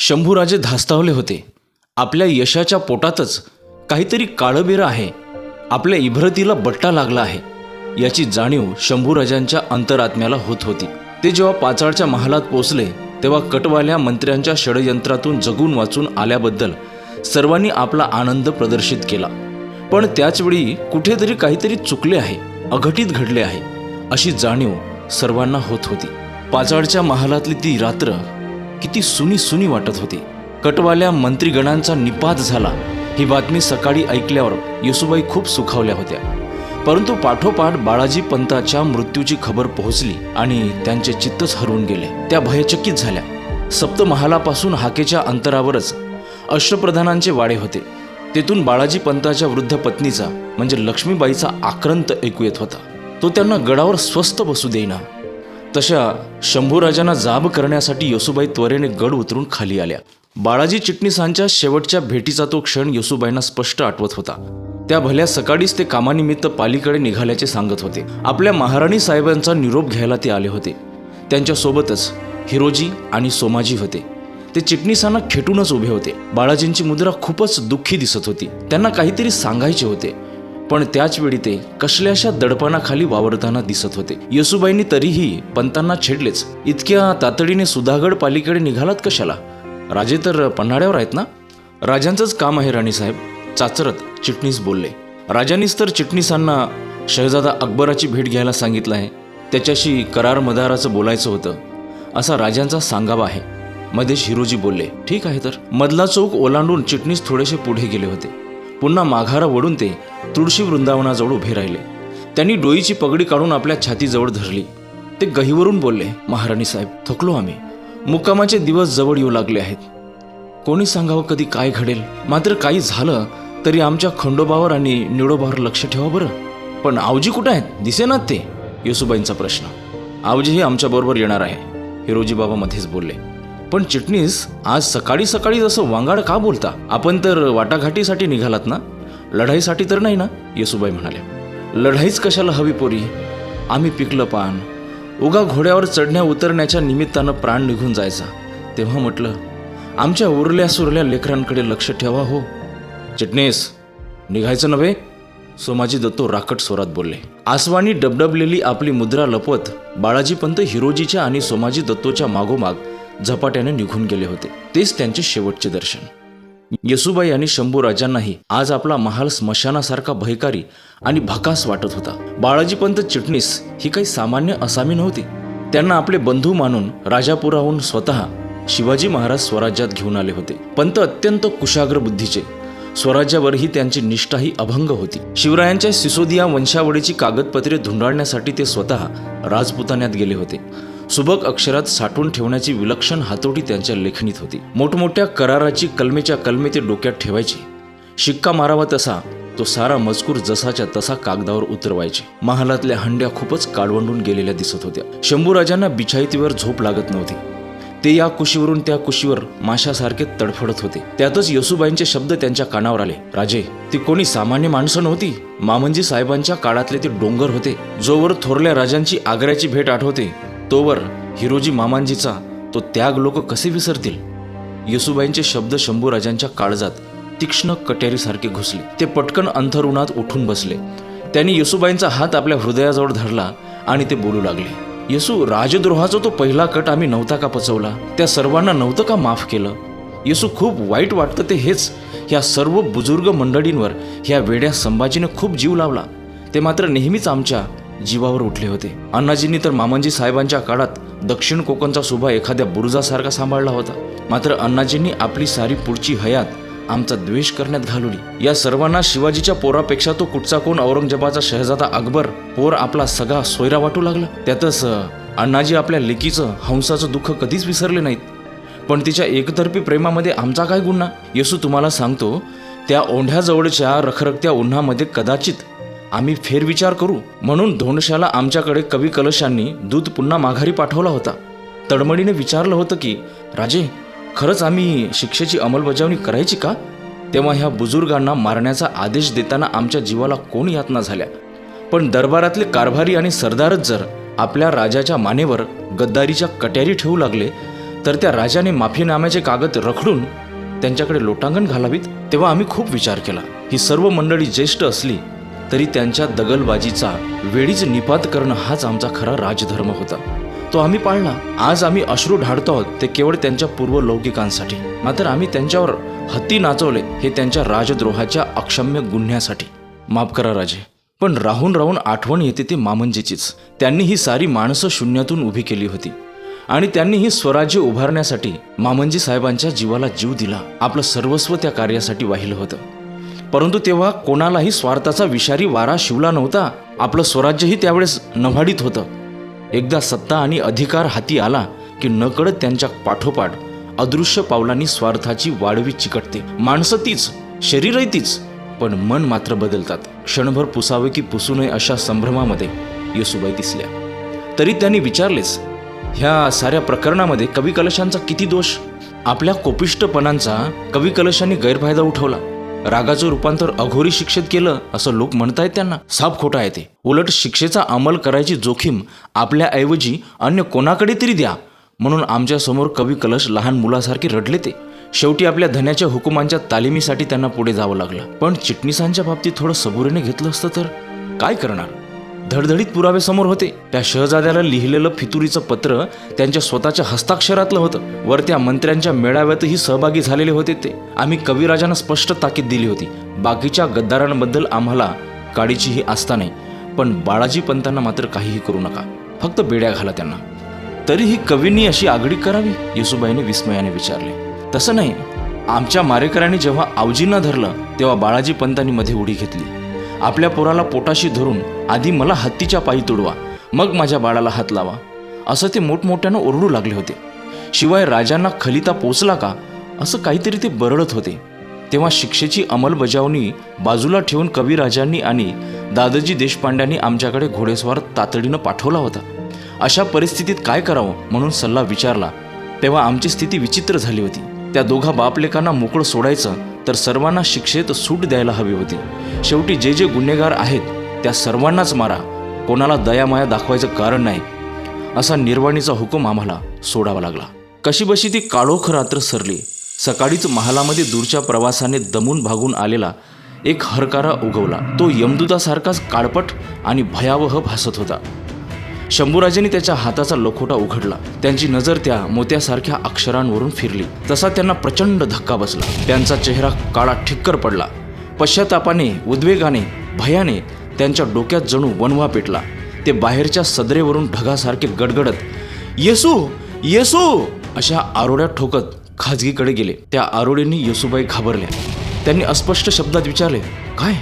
शंभूराजे धास्तावले होते. आपल्या यशाच्या पोटातच काहीतरी काळबेरं आहे. आपल्या इभ्रतीला बट्टा लागला आहे. याची जाणीव शंभूराजांच्या अंतरात्म्याला होत होती. ते जेव्हा पाचाळच्या महालात पोचले तेव्हा कटवाल्या मंत्र्यांच्या षडयंत्रातून जगून वाचून आल्याबद्दल सर्वांनी आपला आनंद प्रदर्शित केला. पण त्याचवेळी कुठेतरी काहीतरी चुकले आहे अघटित घडले आहे अशी जाणीव सर्वांना होत होती. पाचाळच्या महालातली ती रात्र किती सुनी सुनी वाटत होती. कटवाल्या मंत्रीगणांचा निपात झाला. ही बातमी सकाळी ऐकल्यावर येसुबाई खूप सुखावल्या होत्या. परंतु पाठोपाठ बाळाजी पंताच्या मृत्यूची खबर पोहोचली आणि त्यांचे चित्तच हरवून गेले. त्या भयचकित झाल्या. सप्तमहालापासून हाकेच्या अंतरावरच अष्टप्रधानांचे वाडे होते. तेथून बाळाजी पंताच्या वृद्ध पत्नीचा म्हणजे लक्ष्मीबाईचा आक्रंत ऐकू येत होता. तो त्यांना गडावर स्वस्थ बसू देईना. तशा शंभूराजांना जाब करण्यासाठी येसुबाई त्वरेने गड उतरून खाली आल्या. बाळाजी चिटणीसांच्या शेवटच्या भेटीचा तो क्षण येसुबाईंना स्पष्ट आठवत होता. त्या भल्या सकाळीच ते कामानिमित्त पालीकडे निघाल्याचे सांगत होते. आपल्या महाराणी साहेबांचा निरोप घ्यायला ते आले होते. त्यांच्यासोबतच हिरोजी आणि सोमाजी होते. ते चिटणीसांना खेटूनच उभे होते. बाळाजींची मुद्रा खूपच दुःखी दिसत होती. त्यांना काहीतरी सांगायचे होते. पण त्याच वेळी ते कसल्याशा दडपणाखाली वावरताना दिसत होते. येसुबाईंनी तरीही पंतांना छेडलेच. इतक्या तातडीने सुधागड पालीकडे निघालात कशाला? राजे तर पन्हाळ्यावर आहेत ना? राजांचंच काम आहे राणीसाहेब चाचरत चिटणीस बोलले. राजांनीच तर चिटणीसांना शहजादा अकबराची भेट घ्यायला सांगितलं आहे. त्याच्याशी करार मदाराचं बोलायचं होतं. असा राजांचा सांगावा आहे. मधेश हिरोजी बोलले ठीक आहे तर. मधला चौक ओलांडून चिटणीस थोडेसे पुढे गेले होते. पुन्हा माघारा वळून ते तुळशी वृंदावनाजवळ उभे राहिले. त्यांनी डोईची पगडी काढून आपल्या छातीजवळ धरली. ते गहीवरून बोलले महाराणी साहेब थकलो आम्ही. मुक्कामाचे दिवस जवळ येऊ लागले आहेत. कोणी सांगावं कधी काय घडेल? मात्र काही झालं तरी आमच्या खंडोबावर आणि निडोबावर लक्ष ठेवा बरं. पण आवजी कुठं आहेत? दिसेनात ते? येसुबाईंचा प्रश्न. आवजीही आमच्याबरोबर येणार आहे. हिरोजी बाबा मध्येच बोलले पण चिटणीस आज सकाळी सकाळी जसं वांगाड का बोलता? आपण तर वाटाघाटीसाठी निघालात ना? लढाईसाठी तर नाही ना? येसुबाई म्हणाले लढाईच कशाला हवी पोरी? आम्ही पिकलं पान. उगा घोड्यावर चढण्या उतरण्याच्या निमित्तानं प्राण निघून जायचा. तेव्हा म्हटलं आमच्या उरल्या सुरल्या लेकरांकडे लक्ष ठेवा हो. चिटणीस निघायचं नव्हे? सोमाजी दत्तो राकट स्वरात बोलले. आसवानी डबडबलेली आपली मुद्रा लपवत बाळाजीपंत हिरोजीच्या आणि सोमाजी दत्तोच्या मागोमाग झपाट्याने निघून गेले होते. तेच त्यांचे शेवटचे दर्शन. येसुबाई आणि शंभू राजांनाही आज आपला महाल स्मशानासारखा भयकारी आणि भकास वाटत होता. बाळाजीपंत चिटणीस ही काही सामान्य असामी नव्हती. त्यांना आपले बंधू मानून राजापुराहून स्वतः शिवाजी महाराज स्वराज्यात घेऊन आले होते. पंत अत्यंत कुशाग्र बुद्धीचे. स्वराज्यावरही त्यांची निष्ठाही अभंग होती. शिवरायांच्या सिसोदिया वंशावळीची कागदपत्रे धुंडाळण्यासाठी ते स्वतः राजपुतान्यात गेले होते. सुबक अक्षरात साठवून ठेवण्याची विलक्षण हातोटी त्यांच्या लेखणीत होती. मोठमोठ्या कराराची कलमेच्या कलमे ते डोक्यात ठेवायची. शिक्का मारावा तसा तो सारा मजकूर जसाच्या तसा कागदावर उतरवायचे. महालातल्या हंड्या खूपच काळवंडून गेलेल्या दिसत होत्या. शंभूराजांना बिछाईतीवर झोप लागत नव्हती. ते या कुशीवरून त्या कुशीवर माशासारखे तडफडत होते. त्यातच येसुबाईंचे शब्द त्यांच्या कानावर आले. राजे ती कोणी सामान्य माणसं नव्हती? मामंजी साहेबांच्या काळातले ते डोंगर होते. जोवर थोरल्या राजांची आग्र्याची भेट आठवते. तोवर हिरोजी मामांजीचा तो त्याग लोक कसे विसरतील? येसुबाईंचे शब्द शंभूराजांच्या काळजात तीक्ष्ण कट्यारीसारखे घुसले. ते पटकन अंथरुणात उठून बसले. त्यांनी येसुबाईंचा हात आपल्या हृदयाजवळ धरला आणि ते बोलू लागले येसू राजद्रोहाचा तो पहिला कट आम्ही नव्हता का पचवला? त्या सर्वांना नव्हतं का माफ केलं? येसू खूप वाईट वाटतं ते हेच. ह्या सर्व बुजुर्ग मंडळींवर ह्या वेड्या संभाजीने खूप जीव लावला. ते मात्र नेहमीच आमच्या जीवावर उठले होते. अण्णाजींनी तर मामांजी साहेबांच्या काळात दक्षिण कोकणचा सुभा एखाद्या बुरुजासारखा सांभाळला होता. मात्र अण्णाजींनी आपली सारी पुढची हयात आमचा द्वेष करण्यात घालवली. या सर्वांना शिवाजीच्या पोरापेक्षा तो कुठचा कोण औरंगजेबाचा शहजादा अकबर पोर आपला सगळा सोयरा वाटू लागला. त्यातच अण्णाजी आपल्या लेकीचं हंसाचं दुःख कधीच विसरले नाहीत. पण तिच्या एकतर्फी प्रेमामध्ये आमचा काय गुन्हा? येसू तुम्हाला सांगतो त्या ओंढ्याजवळच्या रखरखत्या उन्हामध्ये कदाचित आम्ही फेरविचार करू. म्हणून धोंडशाला आमच्याकडे कवी कलशांनी दूध पुन्हा माघारी पाठवला होता. तडमडीने विचारलं होतं की राजे खरंच आम्ही शिक्षेची अंमलबजावणी करायची का? तेव्हा ह्या बुजुर्गांना मारण्याचा आदेश देताना आमच्या जीवाला कोण यातना झाल्या? पण दरबारातले कारभारी आणि सरदारच जर आपल्या राजाच्या मानेवर गद्दारीच्या कट्यारी ठेवू लागले तर त्या राजाने माफीनाम्याचे कागद रखडून त्यांच्याकडे लोटांगण घालावीत? तेव्हा आम्ही खूप विचार केला. ही सर्व मंडळी ज्येष्ठ असली तरी त्यांच्या दगलबाजीचा वेळीच निपात करणं हाच आमचा खरा राजधर्म होता. तो आम्ही पाळला. आज आम्ही अश्रू ढाळतो आहोत ते केवळ त्यांच्या पूर्वलौकिकांसाठी. मात्र आम्ही त्यांच्यावर हत्ती नाचवले हे त्यांच्या राजद्रोहाच्या अक्षम्य गुन्ह्यासाठी. माफ करा राजे पण राहून राहून आठवण येते ते मामंजीचीच. त्यांनी ही सारी माणसं शून्यातून उभी केली होती. आणि त्यांनी ही स्वराज्य उभारण्यासाठी मामंजी साहेबांच्या जीवाला जीव दिला. आपलं सर्वस्व त्या कार्यासाठी वाहिलं होतं. परंतु तेव्हा कोणालाही स्वार्थाचा विषारी वारा शिवला नव्हता. आपलं स्वराज्यही त्यावेळेस नभाडीत होतं. एकदा सत्ता आणि अधिकार हाती आला की नकळत त्यांच्या पाठोपाठ अदृश्य पावलांनी स्वार्थाची वाढवी चिकटते. माणसं तीच शरीरही तीच पण मन मात्र बदलतात. क्षणभर पुसावे की पुसू नये अशा संभ्रमामध्ये येसुबाई दिसल्या. तरी त्यांनी विचारलेच ह्या साऱ्या प्रकरणामध्ये कवी कलशांचा किती दोष? आपल्या कोपिष्टपणांचा कवी कलशांनी गैरफायदा उठवला. रागाचं रूपांतर अघोरी शिक्षेत केलं असं लोक म्हणतायत त्यांना. साप खोटा आहे ते. उलट शिक्षेचा अंमल करायची जोखीम आपल्याऐवजी अन्य कोणाकडे तरी द्या. म्हणून आमच्यासमोर कवी कलश लहान मुलासारखे रडले ते. शेवटी आपल्या धन्याच्या हुकुमांच्या तालिमीसाठी त्यांना पुढे जावं लागलं. पण चिटणीसांच्या बाबतीत थोडं सबुरीने घेतलं असतं तर? काय करणार? धडधडीत पुरावे समोर होते. त्या शहजाद्याला लिहिलेलं फितुरीचं पत्र त्यांच्या स्वतःच्या हस्ताक्षरातलं होतं. वर त्या मंत्र्यांच्या मेळाव्यातही सहभागी झालेले होते ते. आम्ही कविराजांना स्पष्ट ताकीद दिली होती. बाकीच्या गद्दारांबद्दल आम्हाला काडीचीही आस्था नाही. पण बाळाजी पंतांना मात्र काहीही करू नका. फक्त बेड्या घाला त्यांना. तरीही कवींनी अशी आगडी करावी? येसुबाईने विस्मयाने विचारले. तसं नाही. आमच्या मारेकऱ्यांनी जेव्हा आवजींना धरलं तेव्हा बाळाजी पंतांनी मध्ये उडी घेतली. आपल्या पोराला पोटाशी धरून आधी मला हत्तीच्या पायी तुडवा मग माझ्या बाळाला हात लावा. असं ते मोठमोठ्यानं ओरडू लागले होते. शिवाय राजांना खलिता पोचला का असं काहीतरी ते बरळत होते. तेव्हा शिक्षेची अंमलबजावणी बाजूला ठेवून कविराजांनी आणि दादाजी देशपांड्यांनी आमच्याकडे घोडेस्वार तातडीनं पाठवला होता. अशा परिस्थितीत काय करावं म्हणून सल्ला विचारला. तेव्हा आमची स्थिती विचित्र झाली होती. त्या दोघा बापलेकांना मोकळं सोडायचं तर सर्वांना शिक्षेत सूट द्यायला हवी होती. शेवटी जे जे गुन्हेगार आहेत त्या सर्वांनाच मारा. कोणाला दयामाया दाखवायचं कारण नाही. असा निर्वाणीचा हुकूम आम्हाला सोडावा लागला. कशीबशी ती काळोख रात्र सरली. सकाळीच महालामध्ये दूरच्या प्रवासाने दमून भागून आलेला एक हरकारा उगवला. तो यमदुतासारखाच काळपट आणि भयावह भासत होता. शंभूराजांनी त्याच्या हाताचा लखोटा उघडला. त्यांची नजर त्या मोत्यासारख्या अक्षरांवरून फिरली. तसा त्यांना प्रचंड धक्का बसला. त्यांचा चेहरा काळा ठिक्कर पडला. पश्चातापाने उद्वेगाने भयाने त्यांच्या डोक्यात जणू वनवा पेटला. ते बाहेरच्या सदरेवरून ढगासारखे गडगडत येसू येसू! अशा आरोड्यात ठोकत खाजगीकडे गेले. त्या आरोडींनी येसूबाई घाबरल्या त्यांनी अस्पष्ट शब्दात विचारले काय?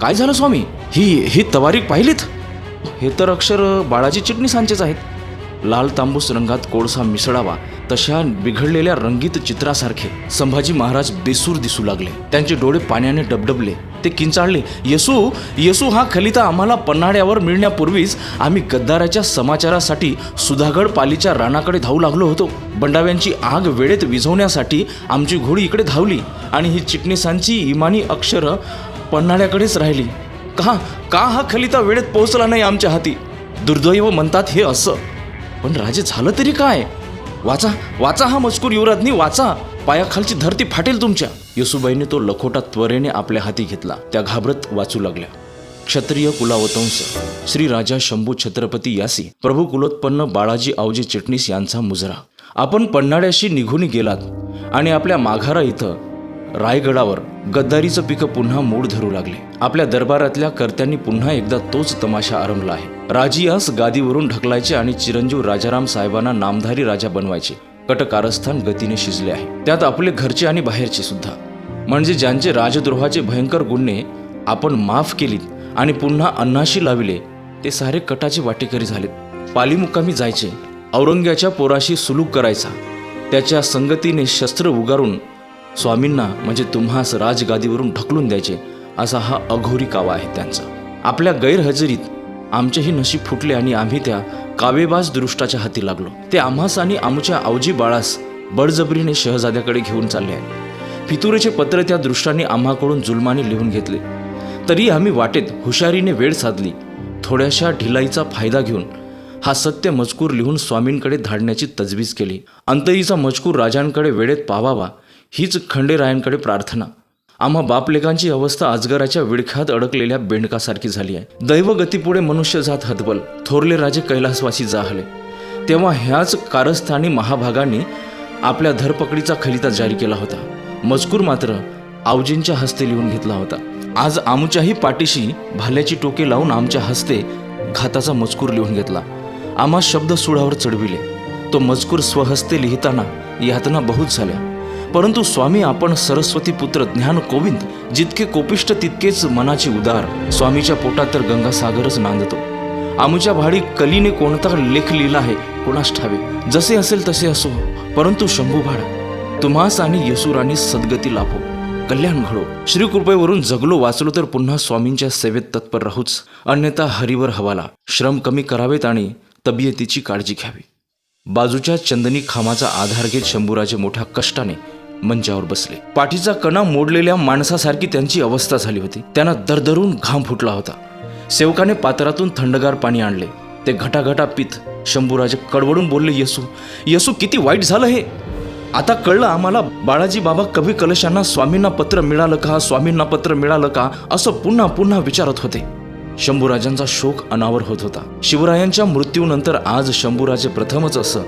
काय झालं स्वामी? ही ही तवारीक पाहिलीत? हे तर अक्षर बाळाची चिटणीसांचेच आहेत. लाल तांबूस रंगात कोळसा मिसळावा तशा बिघडलेल्या रंगीत चित्रासारखे संभाजी महाराज बेसूर दिसू लागले. त्यांचे डोळे पाण्याने डबडबले ते किंचाळले येसू येसू हा खलिता आम्हाला पन्हाड्यावर मिळण्यापूर्वीच आम्ही गद्दाराच्या समाचारासाठी सुधागड पालीच्या रानाकडे धावू लागलो होतो. बंडाव्यांची आग वेळेत विझवण्यासाठी आमची घोडी इकडे धावली आणि ही चिटणीसांची इमानी अक्षरं पन्हाळ्याकडेच राहिली. का का हा खलिता वेळेत पोहोचला नाही आमच्या हाती? दुर्दैव म्हणतात हे असं. पण राजे झालं तरी काय? वाचा वाचा हा मजकूर युवराजनी वाचा. पायाखालची धरती फाटेल तुमच्या. येसुबाईने तो लखोटा त्वरेने आपल्या हाती घेतला. त्या घाबरत वाचू लागल्या. क्षत्रिय कुलावतंस श्री राजा शंभू छत्रपती यासी प्रभू कुलोत्पन्न बाळाजी आवजी चिटणीस यांचा मुजरा. आपण पन्हाळ्याशी निघून गेलात आणि आपल्या माघारा इथं रायगडावर गद्दारीचं पिकं पुन्हा मूड धरू लागले. आपल्या दरबारातल्या कर्त्यांनी पुन्हा एकदा तोच तमाशा आरंभला आहे. राजियास गादीवरून ढकलायचे आणि चिरंजीव राजाराम साहेबांना नामधारी राजा बनवायचे. कटकारस्थान गतीने शिजले आहे. त्यात आपले घरचे आणि बाहेरचे सुद्धा. म्हणजे ज्यांचे राजद्रोहाचे भयंकर गुन्हे आपण माफ केलीत आणि पुन्हा अन्नाशी लाविले ते सारे कटाचे वाटेकरी झालेत. पालीमुक्कामी जायचे. औरंग्याच्या पोराशी सुलूक करायचा. त्याच्या संगतीने शस्त्र उगारून स्वामींना म्हणजे तुम्हास राजगादीवरून ढकलून द्यायचे असा हा अघोरी कावा आहे त्यांचा. आपल्या गैरहजेरीत आमचेही नशीब फुटले आणि आम्ही त्या कावेबाज दृष्टाच्या हाती लागलो. ते आम्हास आणि आमच्या आवजी बाळास बळजबरीने शहजाद्याकडे घेऊन चालले आहे फितुरेचे पत्र त्या दृष्टाने आम्हाकडून जुलमाने लिहून घेतले. तरी आम्ही वाटेत हुशारीने वेळ साधली. थोड्याशा ढिलाईचा फायदा घेऊन हा सत्य मजकूर लिहून स्वामींकडे धाडण्याची तजवीज केली. अंतरीचा मजकूर राजांकडे वेळेत पावावा हीच खंडेरायांकडे प्रार्थना. आम्हा बापलेकांची अवस्था अजगराच्या विडख्यात अडकलेल्या बेंडकासारखी झाली आहे. दैवगतीपुढे मनुष्यजात हतबल थोरले राजे कैलासवासी जाहले. तेव्हा ह्याच कारस्थानी महाभागांनी आपल्या धरपकडीचा खलिता जारी केला होता. मजकूर मात्र आवजींच्या हस्ते लिहून घेतला होता. आज आमच्याही पाठीशी भाल्याची टोके लावून आमच्या हस्ते घाताचा मजकूर लिहून घेतला. आम्हा शब्द सुळावर चढविले. तो मजकूर स्वहस्ते लिहिताना यातना बहुत झाल्या. परंतु स्वामी आपण सरस्वती पुत्र ज्ञान कोविंद जितके कोपिष्ट तितकेच मनाचे उदार. स्वामीच्या पोटात तर गंगासागरच नांदतो. आमच्या भाडी कलीने कोणता लेख लिहिला आहे कोणास ठावे? जसे असेल तसे असो. परंतु शंभूभाड तुम्हास आणि येसुरांनी सद्गती लाभो. कल्याण घडो. श्रीकृपेवरून जगलो वाचलो तर पुन्हा स्वामींच्या सेवेत तत्पर राहूच. अन्यथा हरिवर हवाला. श्रम कमी करावेत आणि तब्येतीची काळजी घ्यावी. बाजूच्या चंदनी खामाचा आधार घेत शंभूराजे मोठ्या कष्टाने मंचावर बसले. पाठीचा कणा मोडलेल्या माणसासारखी त्यांची अवस्था झाली होती. त्यांना दरदरून घाम फुटला होता. सेवकाने पात्रातून थंडगार पाणी आणले. ते घटाघटा पित शंभूराजे कडवडून बोलले येसू येसू किती वाईट झालं हे? आता कळलं आम्हाला बाळाजी बाबा कवी कलशांना स्वामींना पत्र मिळालं का स्वामींना पत्र मिळालं का असं पुन्हा पुन्हा विचारत होते. शंभूराजांचा शोक अनावर होत होता. शिवरायांच्या मृत्यूनंतर आज शंभूराजे प्रथमच असं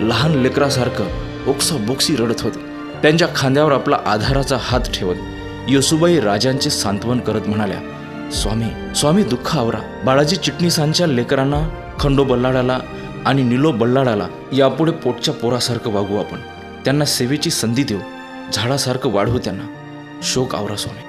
लहान लेकरासारखं ओक्सा बोक्सी रडत होते. त्यांच्या खांद्यावर आपला आधाराचा हात ठेवत येसुबाई राजांचे सांत्वन करत म्हणाल्या स्वामी स्वामी दुःख आवरा. बाळाजी चिटणीसांच्या लेकरांना खंडो बल्लाडाला आणि निलो बल्लाडाला यापुढे पोटच्या पोरासारखं वागू आपण. त्यांना सेवेची संधी देऊ. झाडासारखं वाढवू त्यांना. शोक आवरा स्वामी.